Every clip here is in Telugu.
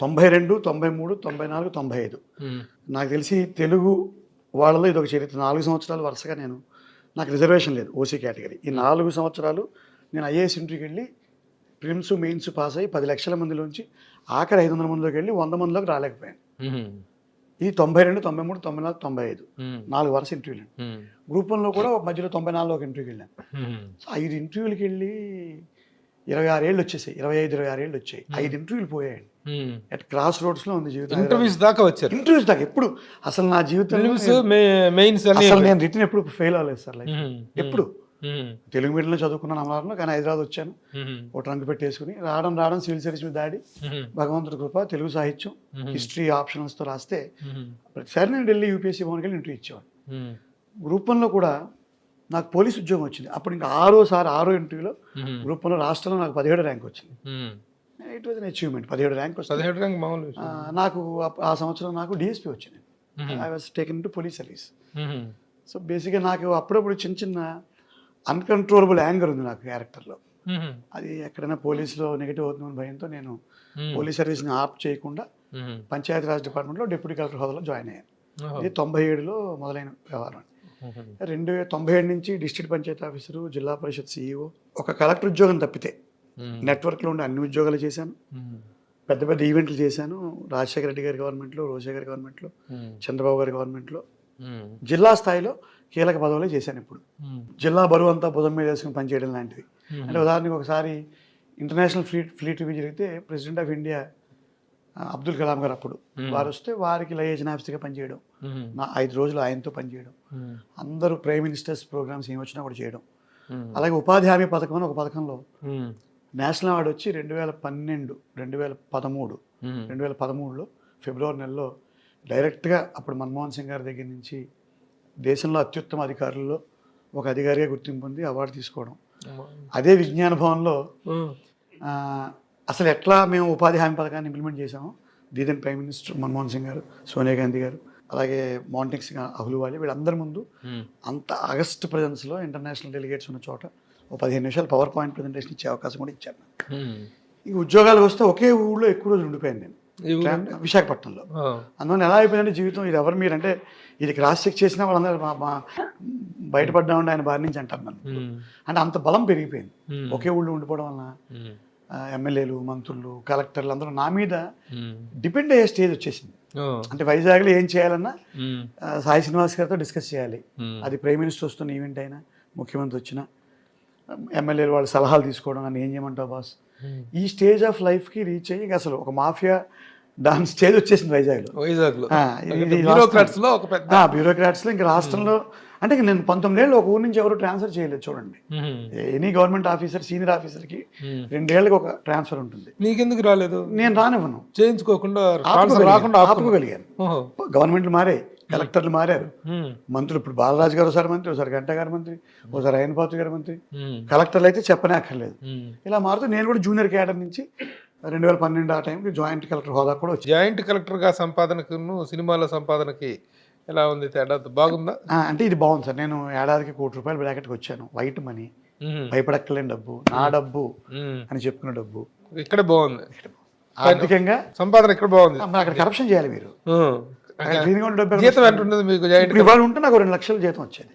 తొంభై రెండు తొంభై మూడు తొంభై నాలుగు తొంభై ఐదు. నాకు తెలిసి తెలుగు వాళ్ళలో ఇది ఒక చరిత్ర నాలుగు సంవత్సరాలు వరుసగా నేను నాకు రిజర్వేషన్ లేదు ఓసీ కేటగిరీ ఈ నాలుగు సంవత్సరాలు నేను ఐఏఎస్ ఇంటర్వ్యూకి వెళ్ళి ప్రిమ్స్ మెయిన్స్ పాస్ అయ్యి పది లక్షల మందిలోంచి ఆఖరి ఐదు వందల మందిలోకి వెళ్ళి వంద మందిలోకి రాలేకపోయాను. ఈ తొంభై రెండు తొంభై మూడు తొంభై నాలుగు తొంభై ఐదు. నాలుగు వరుస ఇంటర్వ్యూలు. గ్రూప్ వన్లో కూడా మధ్యలో తొంభై నాలుగులో ఒక ఇంటర్వ్యూకి వెళ్ళాను ఐదు ఇంటర్వ్యూలకి వెళ్ళి ఇరవై ఆరు ఏళ్ళు వచ్చేసాయి ఇరవై ఐదు ఇరవై ఆరు ఏళ్ళు వచ్చాయి ఐదు ఇంటర్వ్యూలు పోయాయండి. అట్ క్రాస్ రోడ్స్లో ఉంది జీవితం ఇంటర్వ్యూస్ దాకా వచ్చారు ఇంటర్వ్యూస్ దాకా ఎప్పుడు అసలు నా జీవితంలో అసలు నేను రిటర్న్ ఎప్పుడు ఫెయిల్ అవ్వలేదు సార్ లైఫ్. ఎప్పుడు. తెలుగు మీడియంలో చదువుకున్నాను అమలారంలో కానీ హైదరాబాద్ వచ్చాను. ఒక ట్రంక్ పెట్టేసుకుని రావడం రావడం సివిల్ సర్వీస్ మీద దాడి. భగవంతుడి కృప తెలుగు సాహిత్యం. హిస్టరీ ఆప్షనల్స్తో రాస్తే. ప్రతిసారి నేను ఢిల్లీ యూపీఎస్సీ భవన్కి వెళ్ళి ఇంటర్వ్యూ ఇచ్చేవాడు. గ్రూప్ వన్లో కూడా నాకు పోలీస్ ఉద్యోగం వచ్చింది అప్పుడు ఇంకా ఆరోసారి ఆరో ఇంటర్వ్యూలో ఉమ్. గ్రూప్ వన్లో రాష్ట్రంలో నాకు పదిహేడు ర్యాంక్ వచ్చింది. ఇట్ వాజ్ అన్ అచీవ్మెంట్ పదిహేడు ర్యాంక్ పదిహేడు రంగు మామూలు నాకు ఆ సంవత్సరం నాకు డిఎస్పీ వచ్చింది. I was taken to police service. So బేసిక్గా నాకు అప్పుడప్పుడు చిన్న చిన్న అన్కంట్రోలబుల్ యాంగర్ ఉంది నాకు క్యారెక్టర్లో. అది ఎక్కడైనా పోలీసులో నెగిటివ్ అవుతుందని భయంతో నేను. పోలీస్ సర్వీస్ని ఆప్ చేయకుండా. పంచాయతీరాజ్ డిపార్ట్మెంట్లో డిప్యూటీ కలెక్టర్ హోదాలో జాయిన్ అయ్యాను. ఇది తొంభై ఏడులో మొదలైన వ్యవహారం. రెండు వే- తొంభై ఏడు నుంచి డిస్ట్రిక్ట్ పంచాయతీ ఆఫీసరు జిల్లా పరిషత్ సీఈఓ ఒక కలెక్టర్ ఉద్యోగం తప్పితే. నెట్వర్క్లో ఉండే అన్ని ఉద్యోగాలు చేశాను. పెద్ద పెద్ద ఈవెంట్లు చేశాను రాజశేఖర రెడ్డి గారి గవర్నమెంట్లో రోజశేఖర్ గవర్నమెంట్లో. చంద్రబాబు గారి గవర్నమెంట్లో. జిల్లా స్థాయిలో కీలక పదవులే చేశాను ఇప్పుడు. జిల్లా బరువు అంతా భుజం మీద వేసుకుని పనిచేయడం లాంటిది. అంటే ఉదాహరణకి ఒకసారి ఇంటర్నేషనల్ ఫ్లీట్ ఫ్లీట్ రివ్యూ జరిగితే president of India Abdul Kalam గారు అప్పుడు. వారు వస్తే వారికి లయేజన్ ఆఫీసర్గా పనిచేయడం. నా ఐదు రోజులు ఆయనతో పనిచేయడం. అందరూ ప్రైమ్ మినిస్టర్స్ ప్రోగ్రామ్స్ ఏమి వచ్చినా కూడా చేయడం. అలాగే ఉపాధి హామీ పథకం అని ఒక పథకంలో. నేషనల్ అవార్డు వచ్చి రెండు వేల పన్నెండు రెండు వేల పదమూడు. రెండు వేల పదమూడులో ఫిబ్రవరి నెలలో డైరెక్ట్గా అప్పుడు మన్మోహన్ సింగ్ గారి దగ్గర నుంచి దేశంలో అత్యుత్తమ అధికారుల్లో ఒక అధికారిగా గుర్తింపు పొంది అవార్డు తీసుకోవడం అదే విజ్ఞాన భవన్లో అసలు ఎట్లా మేము ఉపాధి హామీ పథకాన్ని ఇంప్లిమెంట్ చేసామో the then prime minister Manmohan Singh గారు సోనియా గాంధీ గారు అలాగే మౌంటింగ్ సింగ్ అహ్లువాలి వీళ్ళందరి ముందు. అంత ఆగస్ట్ ప్రజెన్స్లో ఇంటర్నేషనల్ డెలిగేట్స్ ఉన్న చోట ఒక పదిహేను నిమిషాలు పవర్ పాయింట్ ప్రజెంటేషన్ ఇచ్చే అవకాశం కూడా ఇచ్చాను. ఈ ఉద్యోగాలకు వస్తే ఒకే ఊళ్ళో ఎక్కువ రోజులు ఉండిపోయాను నేను విశాఖపట్నంలో. అందువల్ల ఎలా అయిపోయిందంటే జీవితం ఇది ఎవరు మీరు అంటే ఇది క్రాస్ చెక్ చేసినా వాళ్ళందరూ మా బయటపడ్డామండి ఆయన బారి నుంచి అంటారు నన్ను. అంటే అంత బలం పెరిగిపోయింది. ఒకే ఊళ్ళో ఉండిపోవడం వలన ఎమ్మెల్యేలు మంత్రులు కలెక్టర్లు అందరూ నా మీద. డిపెండ్ అయ్యే స్టేజ్ వచ్చేసింది. అంటే వైజాగ్లో ఏం చేయాలన్నా సాయి శ్రీనివాస్ గారితో డిస్కస్ చేయాలి. అది ప్రైమ్ మినిస్టర్ వస్తున్న ఈవెంట్ అయినా ముఖ్యమంత్రి వచ్చినా ఎమ్మెల్యేలు వాళ్ళ సలహాలు తీసుకోవడం నన్ను ఏం చేయమంటావు బాస్. ఈ స్టేజ్ ఆఫ్ లైఫ్కి రీచ్ అయ్యి అసలు ఒక మాఫియా దాని స్టేజ్ వచ్చేసింది వైజాగ్లో. వైజాగ్లో ఆ, ఇది- ఇది బ్యూరోక్రాట్స్లో ఒక పెద్ద బ్యూరోక్రాట్స్లో ఇంకా రాష్ట్రంలో అంటే నేను పంతొమ్మిదేళ్ళు ఒక ఊరు నుంచి ఎవరు ట్రాన్స్ఫర్ చేయలేదు చూడండి. ఎనీ గవర్నమెంట్ ఆఫీసర్ సీనియర్ ఆఫీసర్కి ఉమ్. రెండేళ్ళకి ఒక ట్రాన్స్ఫర్ ఉంటుంది. నీకెందుకు రాలేదు? నేను రానివ్వను. చేయించుకోకుండా. రాకుండా ఆపుకోగలిగాను. గవర్నమెంట్లు మారాయి కలెక్టర్లు మారారు. మంత్రులు ఇప్పుడు బాలరాజు గారు ఒకసారి మంత్రి ఒకసారి గంట గారు మంత్రి ఒకసారి అయ్యనపాత్రి గారు మంత్రి. కలెక్టర్లు అయితే చెప్పనే అక్కర్లేదు. ఇలా మారుతూ నేను కూడా జూనియర్ క్యాడర్ నుంచి రెండు వేల పన్నెండు ఆ టైంకి జాయింట్ కలెక్టర్ హోదా కూడా వచ్చింది. జాయింట్ కలెక్టర్గా సంపాదనకును సినిమాల సంపాదనకి ఎలా ఉంది తేడా? బాగుందా? అంటే ఇది బాగుంది సార్. నేను ఏడాదికి కోటి రూపాయలు బ్రాకెట్కి వచ్చాను. White money. భయపడక్కలేని డబ్బు. నా డబ్బు. అని చెప్పుకున్న డబ్బు. ఇక్కడే బాగుంది. ఆర్థికంగా సంపాదన ఇక్కడ బాగుంది. అక్కడ కరప్షన్ చేయాలి మీరు. జీతం ఎంత ఉంటుంది మీకు ఇవాళ ఉంటే నాకు రెండు లక్షల జీతం వచ్చేది.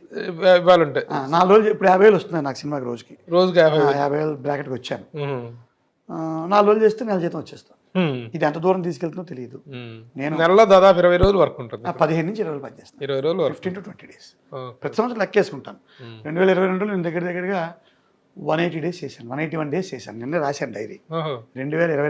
ఉంటాయి నాలుగు రోజులు ఇప్పుడు యాభై వేలు వస్తున్నాయి నాకు సినిమాకి రోజుకి. రోజుకి యాభై యాభై వేలు బ్రాకెట్కి వచ్చాను. నాలుగు రోజులు చేస్తే నెల జీతం వచ్చేస్తాను ఉమ్. ఇది ఎంత దూరం తీసుకెళ్తుందో తెలియదు. నేను నెలలో దాదాపు ఇరవై రోజులు వర్క్ ఉంటుంది. పదిహేను నుంచి ఇరవై రోజులు పనిచేస్తాను ఇరవై రోజులు ఫిఫ్టీన్ టు ట్వంటీ డేస్. ప్రతి సంవత్సరం లెక్కేసుకుంటాను. రెండు వేల ఇరవై రెండులో నేను దగ్గర దగ్గరగా వన్ ఎయిటీ డేస్ చేశాను. వన్ ఎయిటీ వన్ డేస్ చేశాను. నిన్న రాశాను డైరీ. రెండు వేల ఇరవై